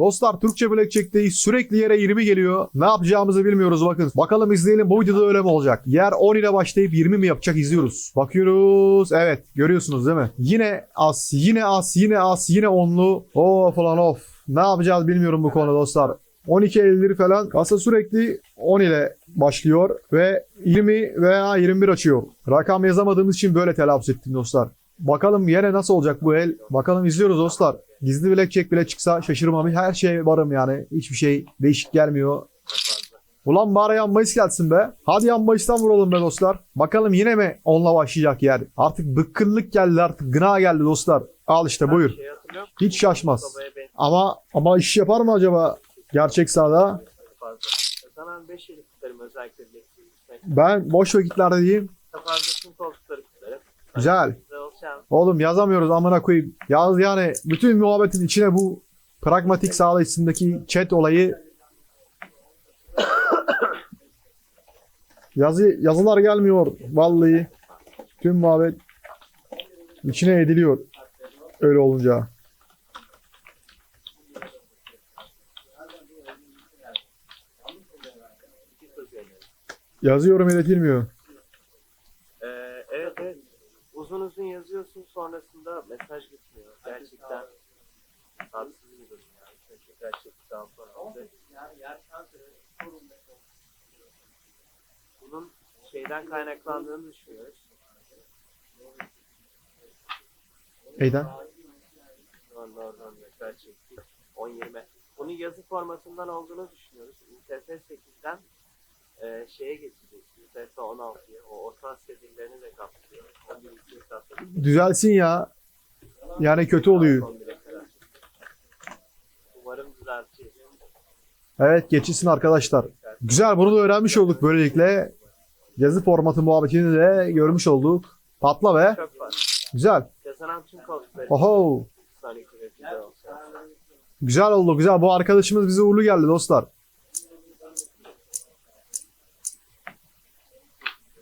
Dostlar Türkçe Blackjack'teyiz. Sürekli yere 20 geliyor. Ne yapacağımızı bilmiyoruz bakın. Bakalım izleyelim bu videoda öyle mi olacak? Yer 10 ile başlayıp 20 mi yapacak izliyoruz. Bakıyoruz. Evet görüyorsunuz değil mi? Yine as, yine as, yine as, yine onlu. Of falan of. Ne yapacağız bilmiyorum bu konuda dostlar. 12 50 falan kasa sürekli 10 ile başlıyor ve 20 veya 21 açıyor. Rakam yazamadığımız için böyle telaffuz ettim dostlar. Bakalım yine nasıl olacak bu el. Bakalım izliyoruz dostlar. Gizli blackjack bile çıksa şaşırmam. Her şeye varım yani. Hiçbir şey değişik gelmiyor. Ulan bari yan bahis gelsin be. Hadi yan bahis'ten vuralım be dostlar. Bakalım yine mi onunla başlayacak yer. Artık bıkkınlık geldi artık gına geldi dostlar. Al işte buyur. Şey? Hiç şaşmaz. Ama ama iş yapar mı acaba gerçek sahada? fazla. Sana 5 yıl tutarım özellikle bilekliği. Ben boş vakitlerde diyeyim. Güzel. Oğlum yazamıyoruz amına koyayım. Yaz yani bütün muhabbetin içine bu pragmatik içindeki chat olayı yazı yazılar gelmiyor vallahi. Tüm muhabbet içine ediliyor. Öyle olunca. Yazıyorum iletilmiyor. Şeyden kaynaklandığını düşünüyoruz. Neyden? Çekti. 10-20. Bunun yazı formatından olduğunu düşünüyoruz. UTF 8'den e, şeye geçecek. UTF 16'ya. O orta seviyelerini de kapsıyor. 11 2 kapsıyor. Düzelsin ya. Yani kötü oluyor. 11'e kadar. Umarım düzelteceğiz. Evet geçilsin arkadaşlar. Güzel bunu da öğrenmiş olduk böylelikle. Yazı formatı muhabbetini de görmüş olduk. Patla var. Güzel. Oho. Güzel oldu güzel. Bu arkadaşımız bize uğurlu geldi dostlar.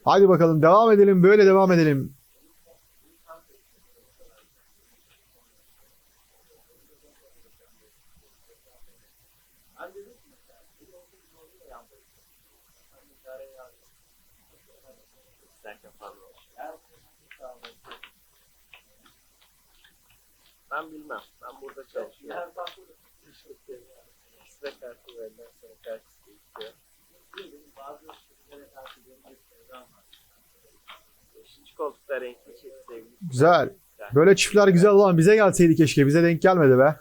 Haydi bakalım devam edelim. Böyle devam edelim. Ben bilmem. Ben burada çalışıyorum. Size kartı verilen sonra kartı istiyor. Güzel. Böyle çiftler güzel olan bize gelseydi keşke. Bize denk gelmedi be.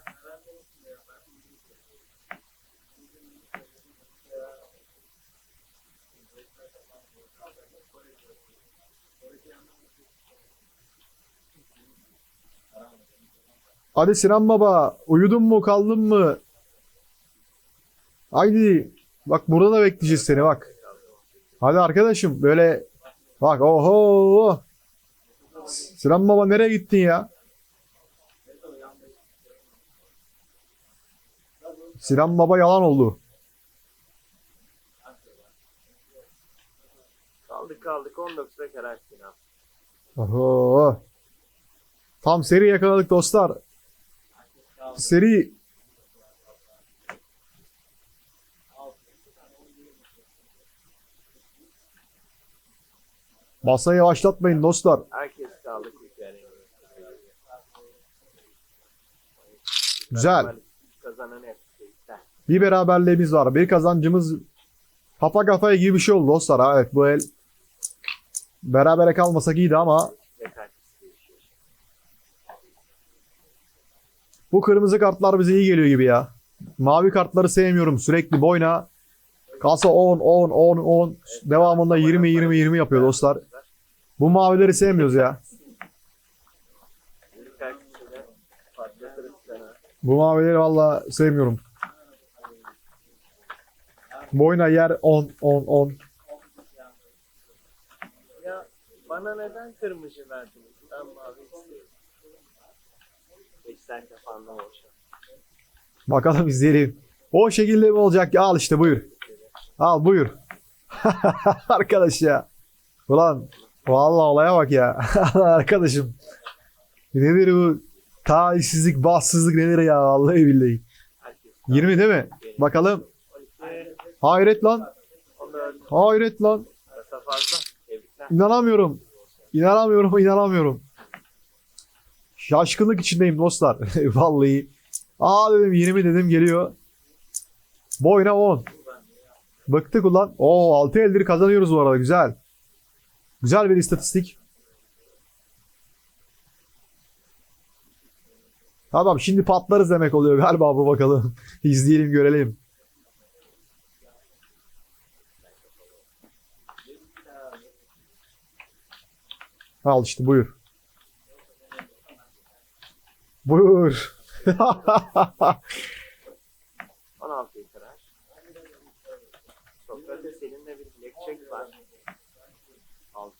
Hadi Sinan Baba. Uyudun mu kaldın mı? Haydi. Bak burada da bekleyeceğiz seni bak. Hadi arkadaşım böyle bak oho. Sinan Baba nereye gittin ya? Sinan Baba yalan oldu. Kaldık kaldık 19'a kadar Sinan. Oho. Tam seri yakaladık dostlar. Seri. Masayı yavaşlatmayın dostlar. Herkes kaldık yani. Güzel. Keyifler. Bir beraberliğimiz var. Bir kazancımız kafa kafaya gibi bir şey oldu dostlar. ha. Evet bu el berabere kalmasak iyiydi ama bu kırmızı kartlar bize iyi geliyor gibi ya. Mavi kartları sevmiyorum. Sürekli boyna kasa 10 10 10 10 devamında 20 20 20 yapıyor dostlar. Bu mavileri sevmiyoruz ya. Bu mavileri valla sevmiyorum. Boyna yer 10 10 10. Ya bana neden kırmızı verdiniz? Ben mavi istiyorum. Beşler kafanda olacak. Bakalım izleyelim. O şekilde mi olacak? Al işte buyur. Al buyur. Arkadaş ya. Ulan vallahi olaya bak ya. Arkadaşım. Nedir bu? Talihsizlik, bahtsızlık nedir ya? Vallahi billahi. Herkes 20 değil mi? Bakalım. 12, Hayret lan. 14. Hayret lan. İnanamıyorum. İnanamıyorum, inanamıyorum. Şaşkınlık içindeyim dostlar. Vallahi. Aa dedim 20 dedim geliyor. Boyuna 10. Bıktık ulan. Oo 6 eldir kazanıyoruz bu arada güzel. Güzel bir istatistik. Tamam şimdi patlarız demek oluyor galiba bu bakalım. İzleyelim görelim. Al işte buyur. Buyur. 16 karar. Sokrates seninle bir blackjack var. 6.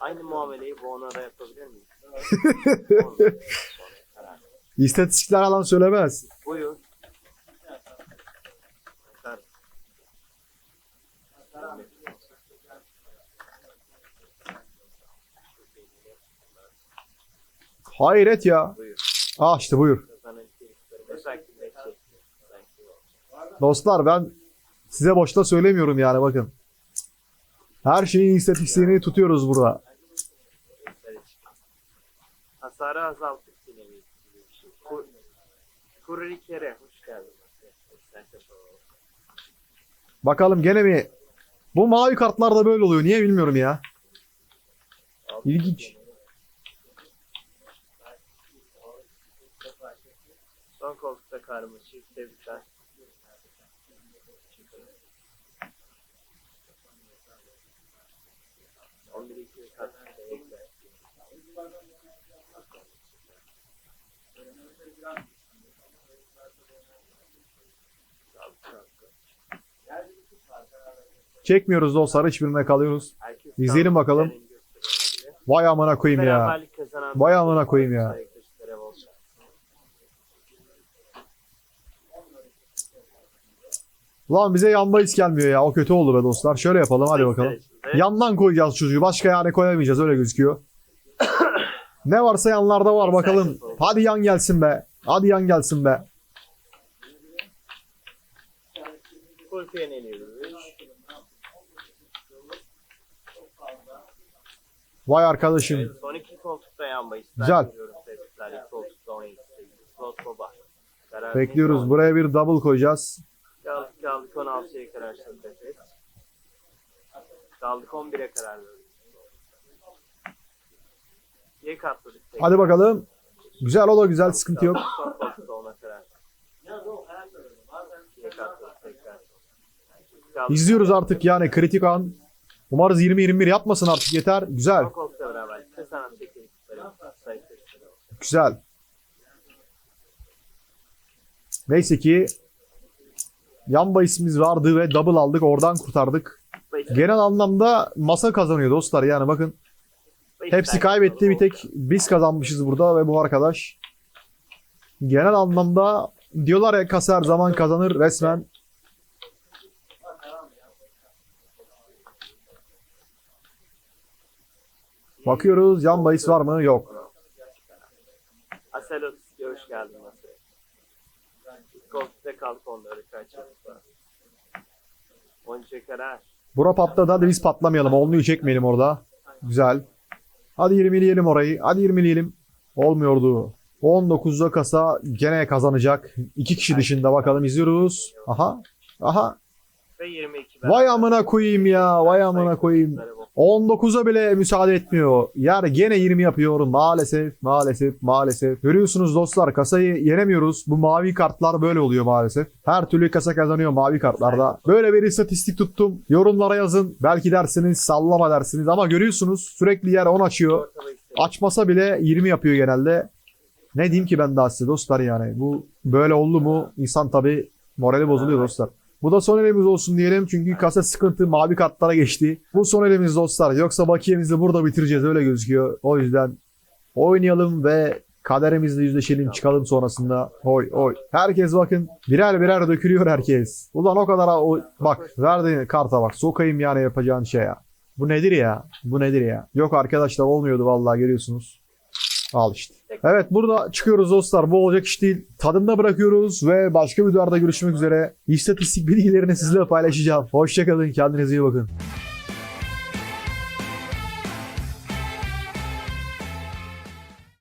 Aynı muameleyi bu ona da yapabilir miyiz? İstatistikler alan söylemez. Buyur. Hayret ya. Ah işte buyur. Dostlar ben size boşta söylemiyorum yani bakın. Her şeyin istatistiğini tutuyoruz burada. Hasarı azalttık yine bir şey. Kurrikere hoş geldin. Bakalım gene mi? Bu mavi kartlarda böyle oluyor. Niye bilmiyorum ya. İlginç. Son koltukta çift tebrikler. On bir iki kat. Çekmiyoruz dostlar. Hiçbirine kalıyoruz. İzleyelim bakalım. Vay amına koyayım ya. Vay amına koyayım ya. Lan bize yan bahis gelmiyor ya. O kötü oldu be dostlar. Şöyle yapalım hadi bakalım. Yandan koyacağız çocuğu. Başka yani koyamayacağız öyle gözüküyor. ne varsa yanlarda var bakalım. Hadi yan gelsin be. Hadi yan gelsin be. Vay arkadaşım. Son iki koltukta yan. Güzel. Tebrikler. İlk koltukta 17 8. Slot baba. Karar Bekliyoruz. Buraya bir double koyacağız. Kaldık kaldık 16'ya karar Sokrates. Kaldık 11'e karar verdik. İkiye katladık. Hadi bakalım. Güzel o da güzel sıkıntı yok. Son koltukta ona karar. İkiye katladık tekrar. Kaldık. İzliyoruz artık yani kritik an. Umarız 20-21 yapmasın artık yeter. Güzel. Son beraber. Güzel. Neyse ki yan bahisimiz vardı ve double aldık. Oradan kurtardık. Genel anlamda masa kazanıyor dostlar. Yani bakın hepsi kaybetti. Bir tek biz kazanmışız burada ve bu arkadaş. Genel anlamda diyorlar ya kasa her zaman kazanır resmen. Bakıyoruz yan bahis var mı? Yok. Aselos hoş geldin koltukta kaldık onları kaçırdık. 13'e karar. Bura patladı hadi biz patlamayalım. Olmuyor çekmeyelim orada. Güzel. Hadi 20'leyelim orayı. Hadi 20'leyelim. Olmuyordu. 19'da kasa gene kazanacak. İki kişi dışında bakalım izliyoruz. Aha. Aha. Ve 22 Vay amına koyayım ya. Vay amına koyayım. 19'a bile müsaade etmiyor. Yani gene 20 yapıyor. Maalesef, maalesef, maalesef. Görüyorsunuz dostlar kasayı yenemiyoruz. Bu mavi kartlar böyle oluyor maalesef. Her türlü kasa kazanıyor mavi kartlarda. Böyle bir istatistik tuttum. Yorumlara yazın. Belki dersiniz, sallama dersiniz ama görüyorsunuz sürekli yer 10 açıyor. Açmasa bile 20 yapıyor genelde. Ne diyeyim ki ben daha size dostlar yani. Bu böyle oldu mu insan tabi morali bozuluyor dostlar. Bu da son elimiz olsun diyelim çünkü kasa sıkıntı mavi kartlara geçti. Bu son elimiz dostlar. Yoksa bakiyemizi burada bitireceğiz öyle gözüküyor. O yüzden oynayalım ve kaderimizle yüzleşelim çıkalım sonrasında. Oy oy. Herkes bakın birer birer dökülüyor herkes. Ulan o kadar o bak verdiğin karta bak sokayım yani yapacağın şey ya. Bu nedir ya? Bu nedir ya? Yok arkadaşlar olmuyordu vallahi görüyorsunuz. Al işte. Evet burada çıkıyoruz dostlar. Bu olacak iş değil. Tadında bırakıyoruz ve başka videolarda görüşmek üzere. İstatistik bilgilerini sizle paylaşacağım. Hoşçakalın. Kendinize iyi bakın.